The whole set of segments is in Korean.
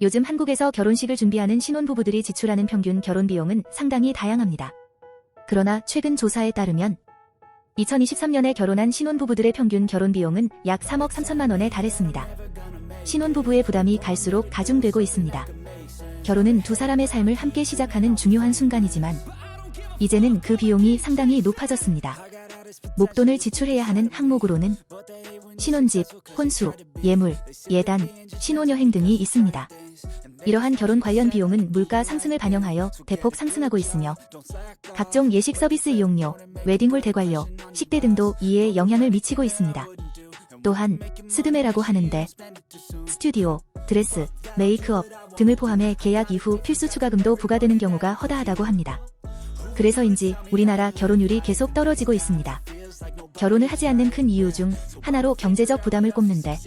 요즘 한국에서 결혼식을 준비하는 신혼부부들이 지출하는 평균 결혼 비용은 상당히 다양합니다. 그러나 최근 조사에 따르면 2023년에 결혼한 신혼부부들의 평균 결혼 비용은 약 3억 3천만 원에 달했습니다. 신혼부부의 부담이 갈수록 가중되고 있습니다. 결혼은 두 사람의 삶을 함께 시작하는 중요한 순간이지만 이제는 그 비용이 상당히 높아졌습니다. 목돈을 지출해야 하는 항목으로는 신혼집, 혼수, 예물, 예단, 신혼여행 등이 있습니다. 이러한 결혼 관련 비용은 물가 상승을 반영하여 대폭 상승하고 있으며 각종 예식 서비스 이용료, 웨딩홀 대관료, 식대 등도 이에 영향을 미치고 있습니다. 또한 스드메라고 하는데 스튜디오, 드레스, 메이크업 등을 포함해 계약 이후 필수 추가금도 부과되는 경우가 허다하다고 합니다. 그래서인지 우리나라 결혼율이 계속 떨어지고 있습니다. 결혼을 하지 않는 큰 이유 중 하나로 경제적 부담을 꼽는데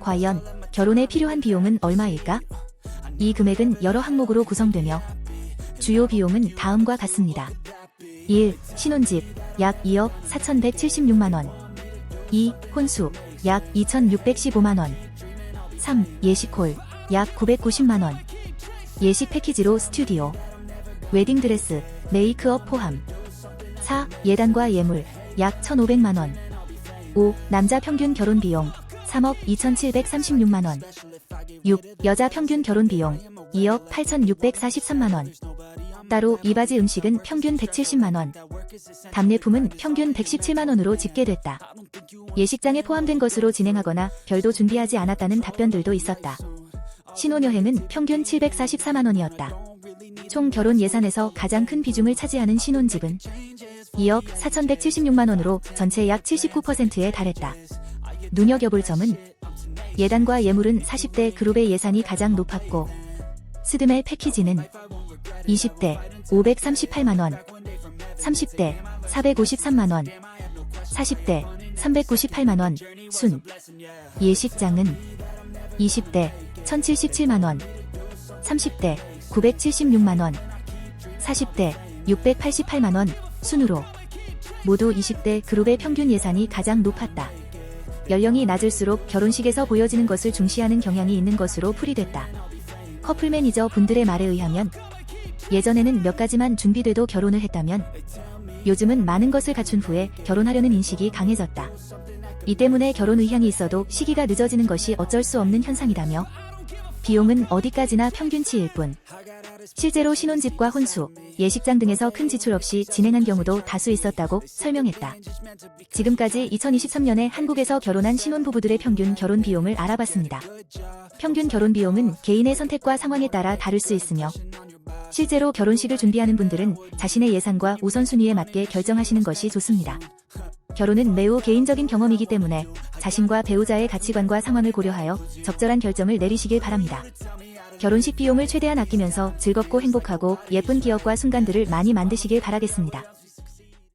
과연 결혼에 필요한 비용은 얼마일까? 이 금액은 여러 항목으로 구성되며 주요 비용은 다음과 같습니다. 1. 신혼집 약 2억 4,176만 원 2. 혼수 약 2,615만 원 3. 예식홀 약 990만 원 예식 패키지로 스튜디오 웨딩드레스 메이크업 포함 4. 예단과 예물 약 1,500만 원 5. 남자 평균 결혼 비용 3억 2,736만원 6. 여자 평균 결혼 비용 2억 8,643만원 따로 이바지 음식은 평균 170만원 답례품은 평균 117만원으로 집계됐다. 예식장에 포함된 것으로 진행하거나 별도 준비하지 않았다는 답변들도 있었다. 신혼여행은 평균 744만원이었다. 총 결혼 예산에서 가장 큰 비중을 차지하는 신혼집은 2억 4,176만원으로 전체 약 79%에 달했다. 눈여겨볼 점은 예단과 예물은 40대 그룹의 예산이 가장 높았고 스드메 패키지는 20대 538만원, 30대 453만원, 40대 398만원, 순. 예식장은 20대 1077만원, 30대 976만원, 40대 688만원, 순으로 모두 20대 그룹의 평균 예산이 가장 높았다. 연령이 낮을수록 결혼식에서 보여지는 것을 중시하는 경향이 있는 것으로 풀이됐다. 커플 매니저 분들의 말에 의하면 예전에는 몇 가지만 준비돼도 결혼을 했다면 요즘은 많은 것을 갖춘 후에 결혼하려는 인식이 강해졌다. 이 때문에 결혼 의향이 있어도 시기가 늦어지는 것이 어쩔 수 없는 현상이라며 비용은 어디까지나 평균치일 뿐 실제로 신혼집과 혼수, 예식장 등에서 큰 지출 없이 진행한 경우도 다수 있었다고 설명했다. 지금까지 2023년에 한국에서 결혼한 신혼부부들의 평균 결혼 비용을 알아봤습니다. 평균 결혼 비용은 개인의 선택과 상황에 따라 다를 수 있으며 실제로 결혼식을 준비하는 분들은 자신의 예산과 우선순위에 맞게 결정하시는 것이 좋습니다. 결혼은 매우 개인적인 경험이기 때문에 자신과 배우자의 가치관과 상황을 고려하여 적절한 결정을 내리시길 바랍니다. 결혼식 비용을 최대한 아끼면서 즐겁고 행복하고 예쁜 기억과 순간들을 많이 만드시길 바라겠습니다.